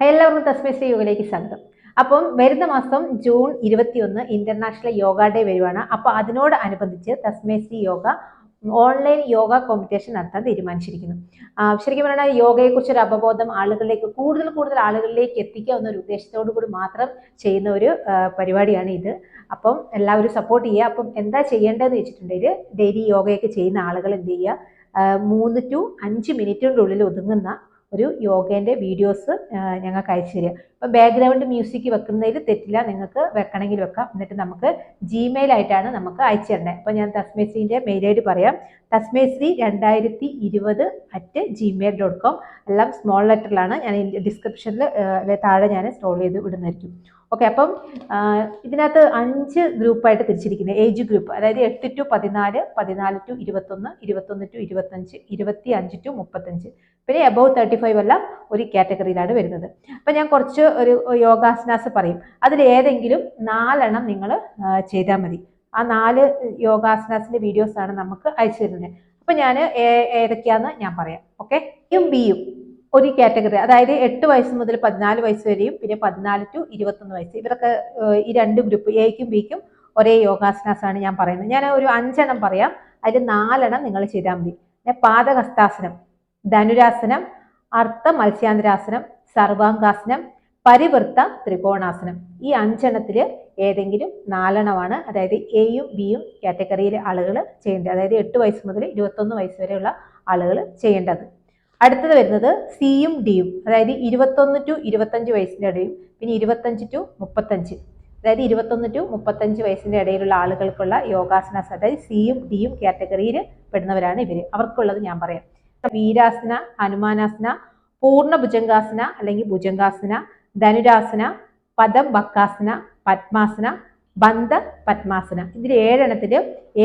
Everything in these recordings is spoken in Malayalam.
എല്ലാവർക്കും തസ്മേസ് യോഗയിലേക്ക് സ്വാഗതം. അപ്പം വരുന്ന മാസം ജൂൺ ഇരുപത്തിയൊന്ന് ഇന്റർനാഷണൽ യോഗ ഡേ വരുവാണ്. അപ്പോൾ അതിനോട് അനുബന്ധിച്ച് Thasmeshree yoga online yoga competition നടത്താൻ തീരുമാനിച്ചിരിക്കുന്നു. ശരിക്കും പറഞ്ഞാൽ യോഗയെക്കുറിച്ച് ഒരു അവബോധം ആളുകളിലേക്ക് കൂടുതൽ കൂടുതൽ ആളുകളിലേക്ക് എത്തിക്കുക എന്നൊരു ഉദ്ദേശത്തോടു കൂടി മാത്രം ചെയ്യുന്ന ഒരു പരിപാടിയാണ് ഇത്. അപ്പം എല്ലാവരും സപ്പോർട്ട് ചെയ്യുക. അപ്പം എന്താ ചെയ്യേണ്ടതെന്ന് വെച്ചിട്ടുണ്ടെങ്കിൽ ഡെയിലി യോഗയൊക്കെ ചെയ്യുന്ന ആളുകൾ എന്ത് ചെയ്യുക? മൂന്ന് ടു അഞ്ച് മിനിറ്റിന്റെ ഉള്ളിൽ ഒതുങ്ങുന്ന ഒരു യോഗേന്റെ വീഡിയോസ് ഞങ്ങൾക്ക് അയച്ചു തരിക. അപ്പം ബാക്ക്ഗ്രൗണ്ട് മ്യൂസിക് വെക്കുന്നതിൽ തെറ്റില്ല നിങ്ങൾക്ക് വെക്കണമെങ്കിൽ വെക്കാം. എന്നിട്ട് നമുക്ക് ജിമെയിൽ ആയിട്ടാണ് നമുക്ക് അയച്ചു തരേണ്ടത് അപ്പോൾ ഞാൻ തസ്മേശ്രീന്റെ മെയിൽ ഐ ഡി പറയാം. തസ്മേശ്രീ രണ്ടായിരത്തി ഇരുപത് അറ്റ് ജിമെയിൽ ഡോട്ട് കോം എല്ലാം സ്മോൾ ലെറ്ററിലാണ് ഞാൻ ഡിസ്ക്രിപ്ഷനിൽ താഴെ ഞാൻ സ്റ്റോൾ ചെയ്ത് വിടുന്നതായിരിക്കും. ഓക്കെ അപ്പം ഇതിനകത്ത് അഞ്ച് ഗ്രൂപ്പായിട്ട് തിരിച്ചിരിക്കുന്നത്. ഏജ് ഗ്രൂപ്പ് അതായത് എട്ട് ടു പതിനാല് പതിനാല് ടു ഇരുപത്തൊന്ന് ഇരുപത്തൊന്ന് ടു ഇരുപത്തഞ്ച് ഇരുപത്തി അഞ്ച് ടു മുപ്പത്തഞ്ച്. പിന്നെ എബവ് തേർട്ടി ഫൈവ് എല്ലാം ഒരു കാറ്റഗറിയിലാണ് വരുന്നത്. അപ്പം ഞാൻ കുറച്ച് ഒരു യോഗാസനാസ് പറയും. അതിൽ ഏതെങ്കിലും നാലെണ്ണം നിങ്ങൾ ചെയ്താൽ മതി. ആ നാല് യോഗാസനാസിന്റെ വീഡിയോസാണ് നമുക്ക് അയച്ചു തരുന്നത്. അപ്പം ഞാൻ ഏതൊക്കെയാണെന്ന് ഞാൻ പറയാം. ഓക്കെ യും ബിയും. ഒരു കാറ്റഗറി അതായത് എട്ട് വയസ്സ് മുതൽ പതിനാല് വയസ്സ് വരെയും പിന്നെ പതിനാല് ടു ഇരുപത്തൊന്ന് വയസ്സ്. ഇവരൊക്കെ ഈ രണ്ട് ഗ്രൂപ്പ് എക്കും ബിക്കും ഒരേ യോഗാസനാസാണ് ഞാൻ പറയുന്നത്. ഞാൻ ഒരു അഞ്ചെണ്ണം പറയാം. അതിൽ നാലെണ്ണം നിങ്ങൾ ചെയ്താൽ മതി. പിന്നെ പാദഹസ്താസനം ധനുരാസനം അർത്ഥ മത്സ്യാന്തരാസനം സർവാംഗാസനം പരിവൃത്ത ത്രികോണാസനം. ഈ അഞ്ചെണ്ണത്തിൽ ഏതെങ്കിലും നാലെണ്ണമാണ്. അതായത് എയും ബിയും കാറ്റഗറിയിലെ ആളുകൾ ചെയ്യേണ്ടത്. അതായത് എട്ട് വയസ്സ് മുതൽ ഇരുപത്തൊന്ന് വയസ്സ് വരെയുള്ള ആളുകൾ ചെയ്യേണ്ടത്. അടുത്തത് വരുന്നത് സിയും ഡിയും അതായത് ഇരുപത്തൊന്ന് ടു ഇരുപത്തഞ്ച് വയസ്സിന്റെ ഇടയും പിന്നെ ഇരുപത്തഞ്ച് ടു മുപ്പത്തഞ്ച്. അതായത് ഇരുപത്തൊന്ന് ടു മുപ്പത്തഞ്ച് വയസ്സിന്റെ ഇടയിലുള്ള ആളുകൾക്കുള്ള യോഗാസനാസ് അതായത് സിയും ഡിയും കാറ്റഗറിയിൽ പെടുന്നവരാണ് ഇവർ അവർക്കുള്ളത് ഞാൻ പറയാം. വീരാസന ഹനുമാനാസന പൂർണ ഭുജംഗാസന അല്ലെങ്കിൽ ഭുജംഗാസന ധനുരാസന പദം ബക്കാസന പത്മാസന ബന്ധ പത്മാസന. ഇതിൽ ഏഴെണ്ണത്തിൽ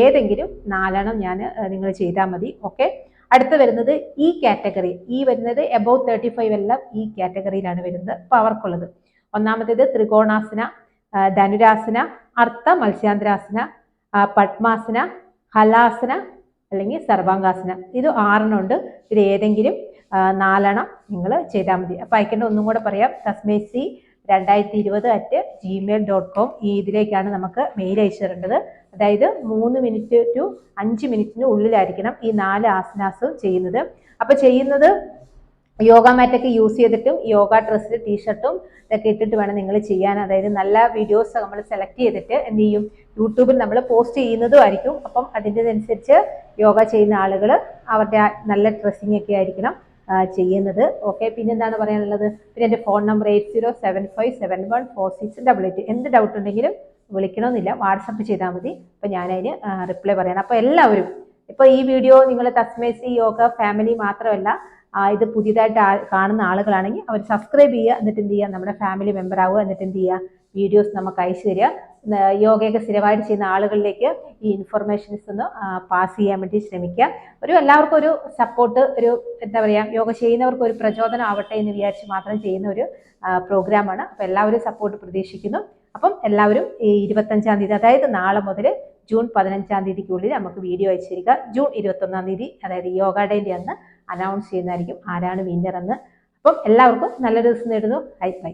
ഏതെങ്കിലും നാലെണ്ണം ഞാൻ നിങ്ങൾ ചെയ്താൽ മതി. ഓക്കെ? അടുത്ത് വരുന്നത് ഈ കാറ്റഗറി ഈ വരുന്നത് എബവ് തേർട്ടി ഫൈവ് എല്ലാം ഈ കാറ്റഗറിയിലാണ് വരുന്നത്. അപ്പോൾ അവർക്കുള്ളത് ഒന്നാമത്തേത് ത്രികോണാസന ധനുരാസന അർത്ഥ മത്സ്യാന്തരാസന പത്മാസന ഹലാസന അല്ലെങ്കിൽ സർവാംഗാസന. ഇത് ആറെണ്ണം ഉണ്ട്. ഇതിൽ ഏതെങ്കിലും നാലെണ്ണം നിങ്ങൾ ചെയ്താൽ മതി. അപ്പം അയക്കേണ്ട ഒന്നും കൂടെ പറയാം. തസ്മേസി രണ്ടായിരത്തി ഇരുപത് അറ്റ് ജിമെയിൽ ഡോട്ട് കോം ഈ ഇതിലേക്കാണ് നമുക്ക് മെയിൽ അയച്ചു അതായത് മൂന്ന് മിനിറ്റ് ടു അഞ്ച് മിനിറ്റിന് ഉള്ളിലായിരിക്കണം ഈ നാല് ആസനാസും ചെയ്യുന്നത്. അപ്പോൾ ചെയ്യുന്നത് യോഗ മാറ്റൊക്കെ യൂസ് ചെയ്തിട്ടും യോഗ ഡ്രസ്സിൽ ടീഷർട്ടും ഇതൊക്കെ ഇട്ടിട്ട് വേണം നിങ്ങൾ ചെയ്യാൻ. അതായത് നല്ല വീഡിയോസ് നമ്മൾ സെലക്ട് ചെയ്തിട്ട് എന്ത് ചെയ്യും? യൂട്യൂബിൽ നമ്മൾ പോസ്റ്റ് ചെയ്യുന്നതും ആയിരിക്കും. അപ്പം അതിന്റെതനുസരിച്ച് യോഗ ചെയ്യുന്ന ആളുകൾ അവരുടെ നല്ല ഡ്രസ്സിങ് ഒക്കെ ആയിരിക്കണം. ചെയ്യുന്നത്. ഓക്കെ പിന്നെ എന്താണ് പറയാനുള്ളത്? പിന്നെ എന്റെ phone number eight zero seven five seven one four six double eight എന്ത് ഡൗട്ട് ഉണ്ടെങ്കിലും വിളിക്കണമെന്നില്ല. വാട്സപ്പ് ചെയ്താൽ മതി. അപ്പോൾ ഞാനതിന് റിപ്ലൈ പറയണം. അപ്പോൾ എല്ലാവരും ഇപ്പോൾ ഈ വീഡിയോ നിങ്ങൾ തസ്മേസി യോഗ ഫാമിലി മാത്രമല്ല ഇത് പുതിയതായിട്ട് കാണുന്ന ആളുകളാണെങ്കിൽ അവർ സബ്സ്ക്രൈബ് ചെയ്യുക എന്നിട്ട് എന്ത് ചെയ്യുക നമ്മുടെ ഫാമിലി മെമ്പർ ആവുക എന്നിട്ട് എന്ത് ചെയ്യുക വീഡിയോസ് നമുക്ക് അയച്ചു തരിക. യോഗയൊക്കെ സ്ഥിരമായിട്ട് ചെയ്യുന്ന ആളുകളിലേക്ക് ഈ ഇൻഫർമേഷൻസ് ഒന്ന് പാസ് ചെയ്യാൻ വേണ്ടി ശ്രമിക്കുക. ഒരു എല്ലാവർക്കും ഒരു സപ്പോർട്ട് ഒരു എന്താ പറയുക യോഗ ചെയ്യുന്നവർക്ക് ഒരു പ്രചോദനം ആവട്ടെ എന്ന് വിചാരിച്ച് മാത്രം ചെയ്യുന്ന ഒരു പ്രോഗ്രാമാണ് അപ്പോൾ എല്ലാവരും സപ്പോർട്ട് പ്രതീക്ഷിക്കുന്നു. അപ്പം എല്ലാവരും ഈ ഇരുപത്തഞ്ചാം തീയതി അതായത് നാളെ മുതൽ ജൂൺ പതിനഞ്ചാം തീയതിക്കുള്ളിൽ നമുക്ക് വീഡിയോ അയച്ചിരിക്കുക. ജൂൺ ഇരുപത്തൊന്നാം തീയതി അതായത് യോഗ ഡേന്റെ അന്ന് അനൗൺസ് ചെയ്യുന്നതായിരിക്കും ആരാണ് വിന്നർ എന്ന്. അപ്പം എല്ലാവർക്കും നല്ലൊരു ദിവസം നേടുന്നു. Hi bye